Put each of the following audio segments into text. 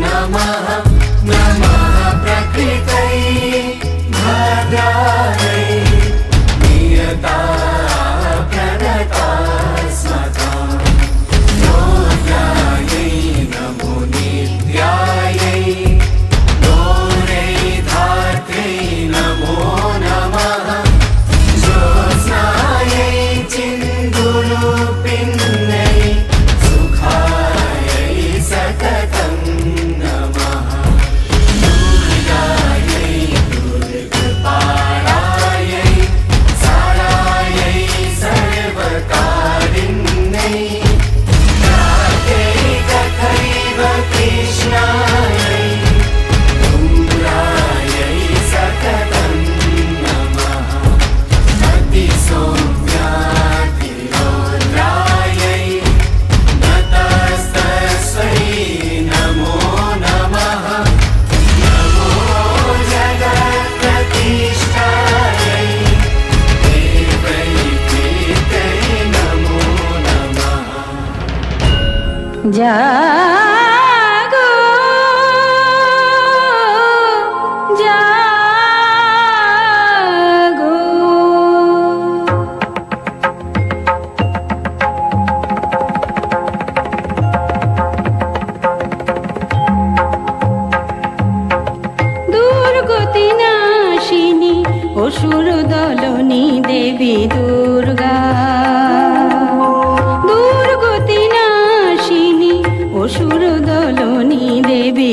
Namaha জাগো জাগো। দুর্গতি নাশিনী অসুর দলনী দেবী দূর। অসুর দলনী দেবী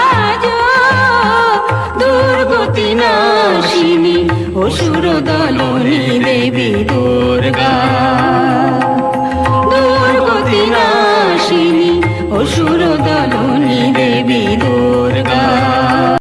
সুরদলনী দেবী